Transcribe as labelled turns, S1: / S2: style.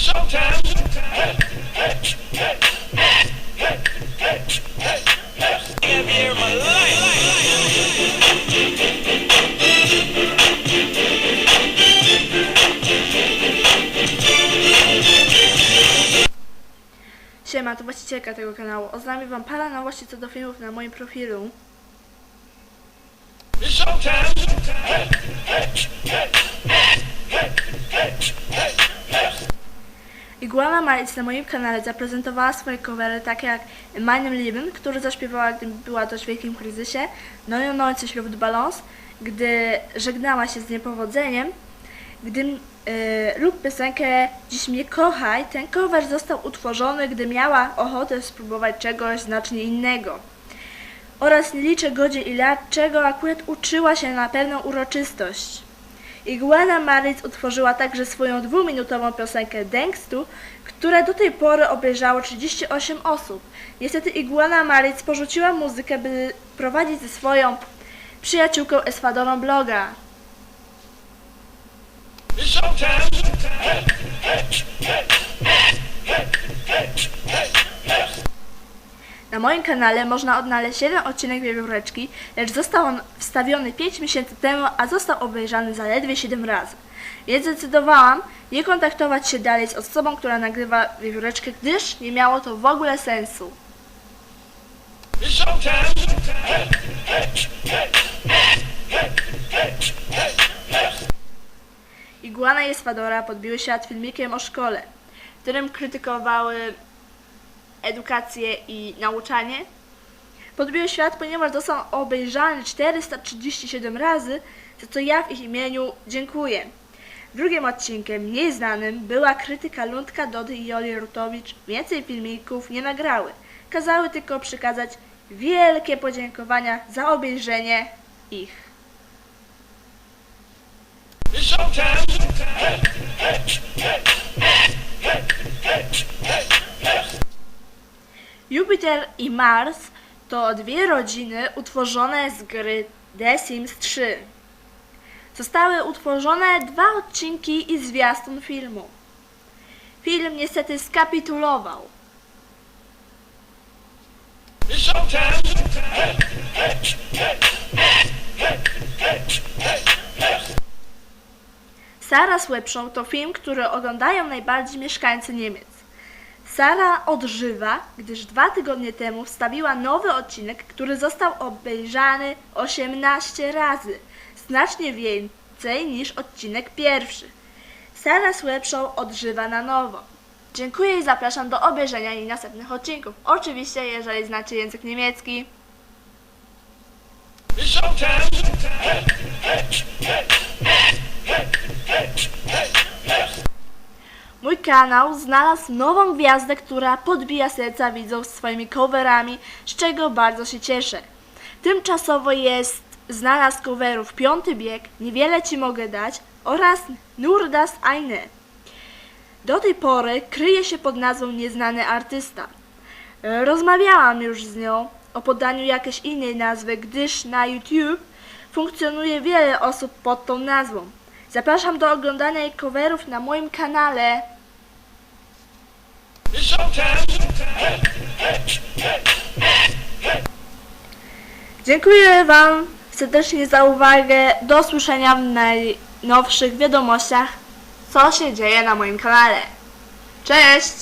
S1: Have here my life.
S2: Siema, to właścicielka tego kanału. Oznajmię wam parę nowości co do filmów na moim profilu.
S1: Showtime.
S2: Iguana Malic na moim kanale zaprezentowała swoje covery takie jak Meinem Leben, który zaśpiewała, gdy była dość w wielkim kryzysie, No No coś Luftballons, gdy żegnała się z niepowodzeniem, gdy, yy, lub piosenkę Dziś mnie kochaj. Ten cover został utworzony, gdy miała ochotę spróbować czegoś znacznie innego. Oraz nie liczę godzin i lat, czego akurat uczyła się na pewną uroczystość. Iguana Maritz utworzyła także swoją dwuminutową piosenkę Dengstu, która do tej pory obejrzało 38 osób. Niestety Iguana Maritz porzuciła muzykę, by prowadzić ze swoją przyjaciółką Esfadorą bloga.
S1: It's showtime.
S2: Na moim kanale można odnaleźć jeden odcinek Wiewióreczki, lecz został on wstawiony 5 miesięcy temu, a został obejrzany zaledwie 7 razy. Więc zdecydowałam nie kontaktować się dalej z osobą, która nagrywa Wiewióreczkę, gdyż nie miało to w ogóle sensu. Iguana i Esfadora podbiły świat filmikiem o szkole, w którym krytykowały edukację i nauczanie. Podbiły świat, ponieważ został obejrzany 437 razy, za co ja w ich imieniu dziękuję. Drugim odcinkiem, mniej znanym, była krytyka Lundka, Dody i Joli Rutowicz. Więcej filmików nie nagrały. Kazały tylko przekazać wielkie podziękowania za obejrzenie ich.
S1: It's showtime.
S2: Jupiter i Mars to dwie rodziny utworzone z gry The Sims 3. Zostały utworzone dwa odcinki i zwiastun filmu. Film niestety skapitulował. Sara z Lepszą to film, który oglądają najbardziej mieszkańcy Niemiec. Sara odżywa, gdyż dwa tygodnie temu wstawiła nowy odcinek, który został obejrzany 18 razy. Znacznie więcej niż odcinek pierwszy. Sara z Lepszą odżywa na nowo. Dziękuję i zapraszam do obejrzenia jej następnych odcinków. Oczywiście, jeżeli znacie język niemiecki.
S1: It's showtime.
S2: Kanał znalazł nową gwiazdę, która podbija serca widzów swoimi coverami, z czego bardzo się cieszę. Tymczasowo jest znalazł coverów Piąty Bieg, Niewiele Ci Mogę Dać oraz Nurdas Eine. Do tej pory kryje się pod nazwą Nieznany Artysta. Rozmawiałam już z nią o podaniu jakiejś innej nazwy, gdyż na YouTube funkcjonuje wiele osób pod tą nazwą. Zapraszam do oglądania jej coverów na moim kanale. Dziękuję Wam serdecznie za uwagę. Do usłyszenia w najnowszych wiadomościach, co się dzieje na moim kanale. Cześć!